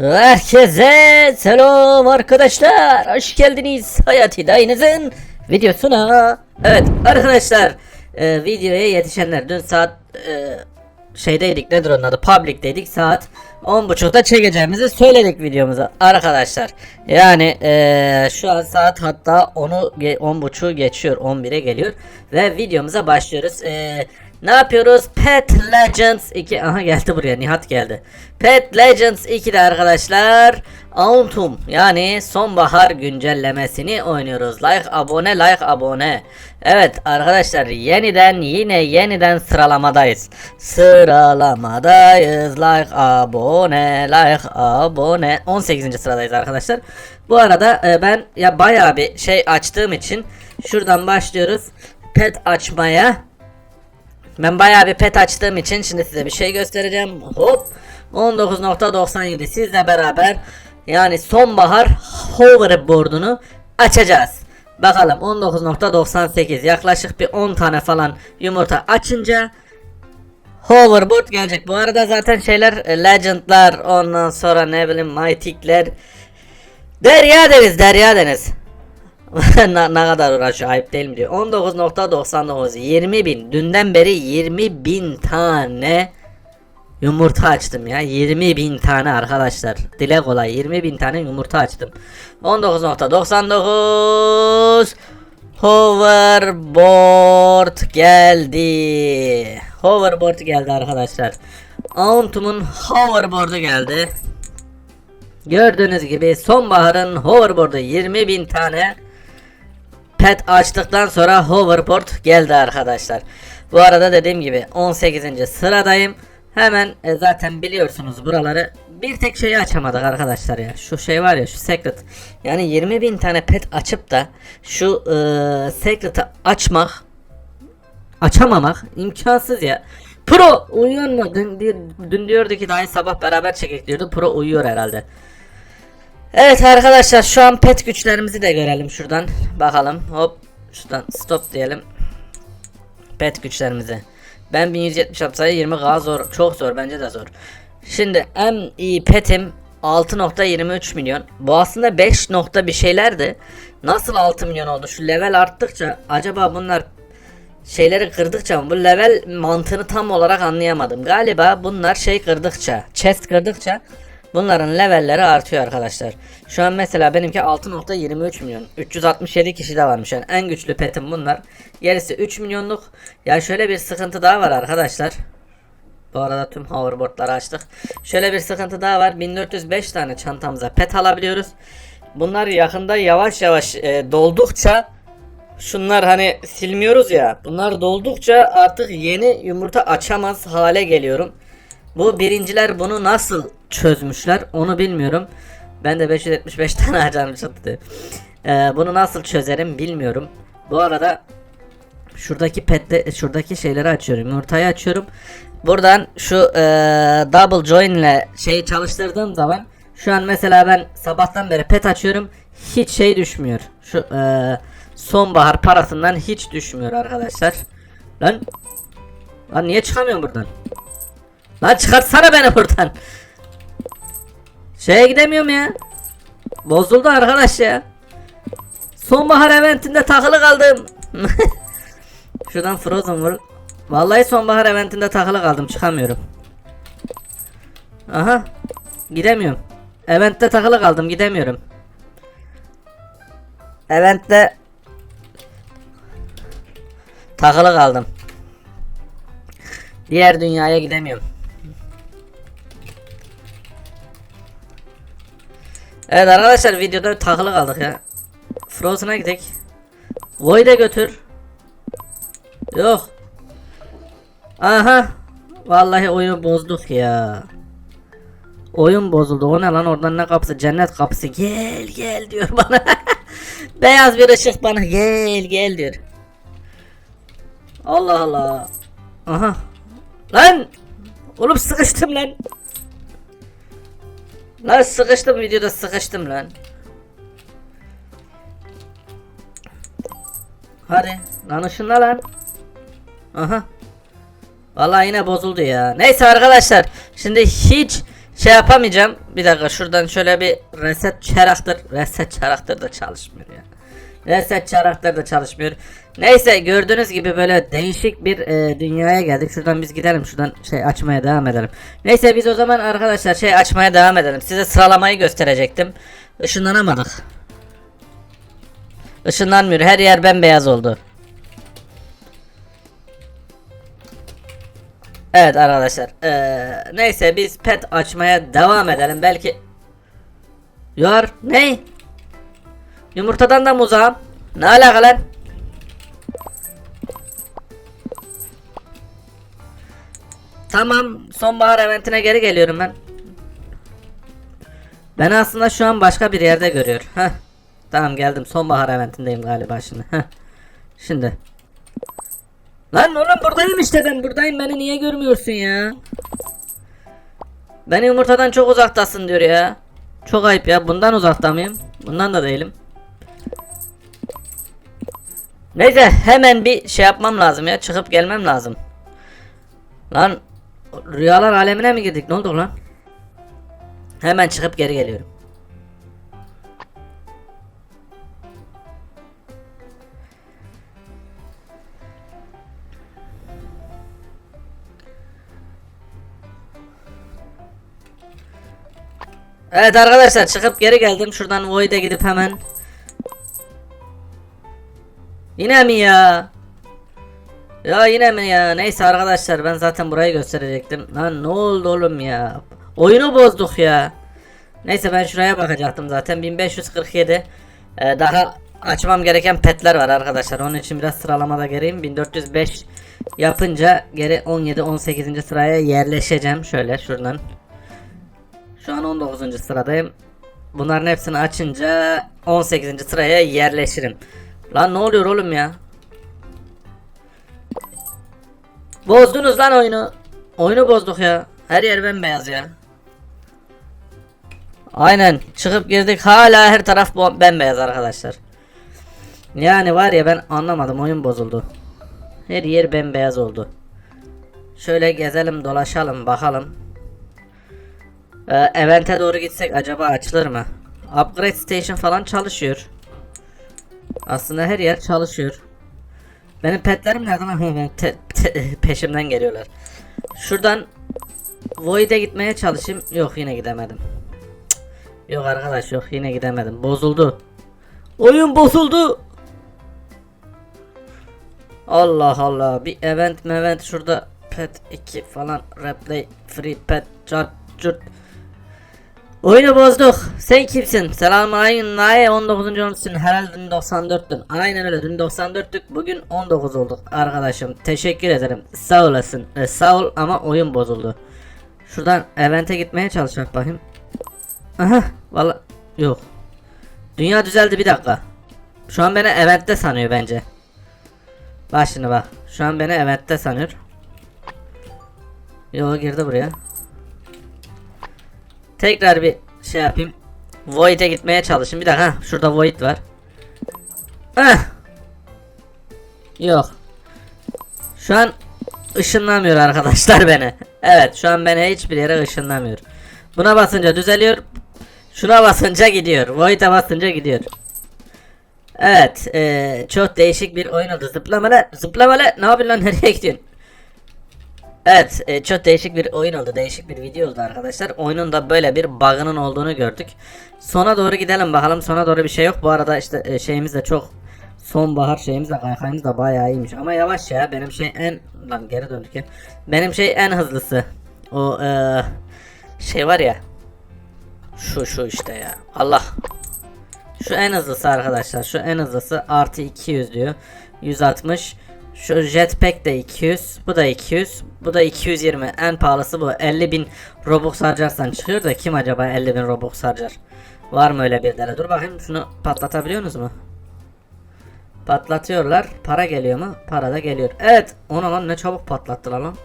Herkese selam arkadaşlar. Hoş geldiniz Hayat Hidayinizin videosuna. Evet arkadaşlar e, videoya yetişenler dün saat e, şeydeydik nedir onun adı public'teydik saat 10.30'da çekeceğimizi söyledik videomuza arkadaşlar. Yani e, şu an saat hatta 10'u ge- 10.30'u geçiyor 11'e geliyor ve videomuza başlıyoruz. E, ne yapıyoruz? Pet Legends 2 aha geldi buraya Nihat geldi. Pet Legends 2'de arkadaşlar Autumn yani sonbahar güncellemesini oynuyoruz. Like abone like abone. Evet arkadaşlar yeniden yine yeniden sıralamadayız. Sıralamadayız. Like abone like abone. 18. sıradayız arkadaşlar. Bu arada e, ben ya bayağı bir şey açtığım için şuradan başlıyoruz. Pet açmaya. Ben bayağı bir pet açtığım için şimdi size bir şey göstereceğim. Hop 19.97 sizle beraber yani sonbahar hoverboard'unu açacağız. Bakalım 19.98 yaklaşık bir 10 tane falan yumurta açınca hoverboard gelecek. Bu arada zaten şeyler e, legendlar ondan sonra ne bileyim mythic'ler. Derya Deniz Derya Deniz. Ne, ne kadar uğraşıyor ayıp değil mi diyor. 19.99 20 bin. Dünden beri 20 bin tane yumurta açtım ya. 20 bin tane arkadaşlar. Dile kolay 20 bin tane yumurta açtım. 19.99 Hoverboard geldi Hoverboard geldi arkadaşlar Autumn'un hoverboard'u geldi Gördüğünüz gibi sonbaharın hoverboard'u 20 bin tane pet açtıktan sonra hoverboard geldi arkadaşlar. Bu arada dediğim gibi 18. sıradayım. Hemen e, zaten biliyorsunuz buraları bir tek şeyi açamadık arkadaşlar ya. Şu şey var ya şu secret. Yani 20 bin tane pet açıp da şu e, secret'ı açmak açamamak imkansız ya. Pro uyuyor mu? Dün, dün, diyordu ki daha sabah beraber çekek diyordu. Pro uyuyor herhalde. Evet arkadaşlar şu an pet güçlerimizi de görelim şuradan. Bakalım hop şuradan stop diyelim. Pet güçlerimizi. Ben 1170 yapsayı 20 k zor. Çok zor bence de zor. Şimdi en iyi petim 6.23 milyon. Bu aslında 5 nokta bir şeylerdi. Nasıl 6 milyon oldu? Şu level arttıkça acaba bunlar şeyleri kırdıkça bu level mantığını tam olarak anlayamadım. Galiba bunlar şey kırdıkça, chest kırdıkça bunların levelleri artıyor arkadaşlar. Şu an mesela benimki 6.23 milyon. 367 kişi de varmış. Yani en güçlü petim bunlar. Gerisi 3 milyonluk. Ya şöyle bir sıkıntı daha var arkadaşlar. Bu arada tüm hoverboardları açtık. Şöyle bir sıkıntı daha var. 1405 tane çantamıza pet alabiliyoruz. Bunlar yakında yavaş yavaş e, doldukça şunlar hani silmiyoruz ya. Bunlar doldukça artık yeni yumurta açamaz hale geliyorum. Bu birinciler bunu nasıl çözmüşler onu bilmiyorum. Ben de 575 tane harcam çıktı. Ee, bunu nasıl çözerim bilmiyorum. Bu arada şuradaki pette şuradaki şeyleri açıyorum. Yumurtayı açıyorum. Buradan şu e, double join ile şeyi çalıştırdığım zaman şu an mesela ben sabahtan beri pet açıyorum. Hiç şey düşmüyor. Şu e, sonbahar parasından hiç düşmüyor arkadaşlar. Lan Lan niye çıkamıyorum buradan? Lan çıkartsana beni buradan. Şeye gidemiyorum ya. Bozuldu arkadaş ya. Sonbahar eventinde takılı kaldım. Şuradan Frozen World. Vallahi sonbahar eventinde takılı kaldım çıkamıyorum. Aha. Gidemiyorum. Eventte takılı kaldım gidemiyorum. Eventte takılı kaldım. Diğer dünyaya gidemiyorum. Evet arkadaşlar videoda takılı kaldık ya. Frozen'a gidelim. Void'e götür. Yok. Aha. Vallahi oyun bozduk ya. Oyun bozuldu. O ne lan oradan ne kapısı? Cennet kapısı. Gel gel diyor bana. Beyaz bir ışık bana gel gel diyor. Allah Allah. Aha. Lan. Oğlum sıkıştım lan. Lan sıkıştım videoda sıkıştım lan. Hadi lan ışınla lan. Aha. Vallahi yine bozuldu ya. Neyse arkadaşlar. Şimdi hiç şey yapamayacağım. Bir dakika şuradan şöyle bir reset çaraktır. Reset çaraktır da çalışmıyor ya. Reset çaraktır da çalışmıyor. Neyse gördüğünüz gibi böyle değişik bir e, dünyaya geldik. Şuradan biz gidelim. Şuradan şey açmaya devam edelim. Neyse biz o zaman arkadaşlar şey açmaya devam edelim. Size sıralamayı gösterecektim. Işınlanamadık. Işınlanmıyor. Her yer bembeyaz oldu. Evet arkadaşlar. eee, neyse biz pet açmaya devam edelim. Belki Yar ne? Yumurtadan da mı uzağım? Ne alaka lan? Tamam, sonbahar eventine geri geliyorum ben. Ben aslında şu an başka bir yerde görüyor. Heh. Tamam geldim. Sonbahar eventindeyim galiba şimdi. Heh. Şimdi. Lan oğlum buradayım işte ben buradayım beni niye görmüyorsun ya? Beni yumurtadan çok uzaktasın diyor ya. Çok ayıp ya bundan uzakta mıyım? Bundan da değilim. Neyse hemen bir şey yapmam lazım ya çıkıp gelmem lazım. Lan rüyalar alemine mi girdik ne oldu lan? Hemen çıkıp geri geliyorum. Evet arkadaşlar çıkıp geri geldim. Şuradan Void'e gidip hemen. Yine mi ya? Ya yine mi ya? Neyse arkadaşlar ben zaten burayı gösterecektim. Lan ne oldu oğlum ya? Oyunu bozduk ya. Neyse ben şuraya bakacaktım zaten 1547. Ee, daha açmam gereken petler var arkadaşlar. Onun için biraz sıralamada geriyim. 1405 yapınca geri 17 18. sıraya yerleşeceğim. Şöyle şuradan. Şu an 19. sıradayım. Bunların hepsini açınca 18. sıraya yerleşirim. Lan ne oluyor oğlum ya? Bozdunuz lan oyunu. Oyunu bozduk ya. Her yer bembeyaz ya. Aynen. Çıkıp girdik hala her taraf bembeyaz arkadaşlar. Yani var ya ben anlamadım oyun bozuldu. Her yer bembeyaz oldu. Şöyle gezelim dolaşalım bakalım. Ee, event'e doğru gitsek acaba açılır mı? Upgrade station falan çalışıyor. Aslında her yer çalışıyor. Benim petlerim te- te- peşimden geliyorlar. Şuradan Void'e gitmeye çalışayım. Yok yine gidemedim. Cık. Yok arkadaş yok yine gidemedim. Bozuldu. Oyun bozuldu. Allah Allah. Bir event event şurada pet 2 falan replay free pet chart chart Oyunu bozduk. Sen kimsin? Selamünaleyküm. Naye 19. olmuşsun. Herhalde dün 94'tün. Aynen öyle. Dün 94'tük. Bugün 19 olduk arkadaşım. Teşekkür ederim. Sağ olasın. E, sağ ol ama oyun bozuldu. Şuradan event'e gitmeye çalışacak bakayım. Aha. Valla yok. Dünya düzeldi bir dakika. Şu an beni event'te sanıyor bence. Bak şimdi bak. Şu an beni event'te sanıyor. Yo girdi buraya. Tekrar bir şey yapayım. Void'e gitmeye çalışayım. Bir dakika. heh, Şurada Void var. Heh. Yok. Şu an ışınlamıyor arkadaşlar beni. Evet şu an beni hiçbir yere ışınlamıyor. Buna basınca düzeliyor. Şuna basınca gidiyor. Void'e basınca gidiyor. Evet. eee, çok değişik bir oyun oldu. Zıplama lan. Zıplama lan. Ne yapıyorsun lan? Nereye gidiyorsun? Evet, e, çok değişik bir oyun oldu. Değişik bir video oldu arkadaşlar. Oyunun da böyle bir bug'ının olduğunu gördük. Sona doğru gidelim bakalım. Sona doğru bir şey yok. Bu arada işte e, şeyimiz de çok sonbahar şeyimiz de kaykayımız da bayağı iyiymiş. Ama yavaş ya. Benim şey en lan geri döndük ya. Benim şey en hızlısı. O e, şey var ya. Şu şu işte ya. Allah. Şu en hızlısı arkadaşlar. Şu en hızlısı artı 200 diyor. 160. Şu jetpack de 200. Bu da 200. Bu da 220. En pahalısı bu. 50.000 Robux harcarsan çıkıyor da kim acaba 50.000 Robux harcar? Var mı öyle bir dere? Dur bakayım şunu patlatabiliyorsunuz mu? Patlatıyorlar. Para geliyor mu? Para da geliyor. Evet. Ona lan ne çabuk patlattılar lan.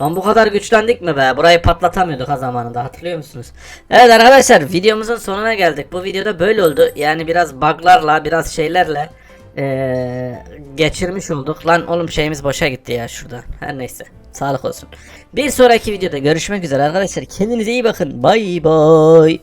Lan bu kadar güçlendik mi be? Burayı patlatamıyorduk ha zamanında hatırlıyor musunuz? Evet arkadaşlar videomuzun sonuna geldik. Bu videoda böyle oldu. Yani biraz buglarla biraz şeylerle Ee, geçirmiş olduk. Lan oğlum şeyimiz boşa gitti ya şurada. Her neyse. Sağlık olsun. Bir sonraki videoda görüşmek üzere arkadaşlar. Kendinize iyi bakın. Bay bay.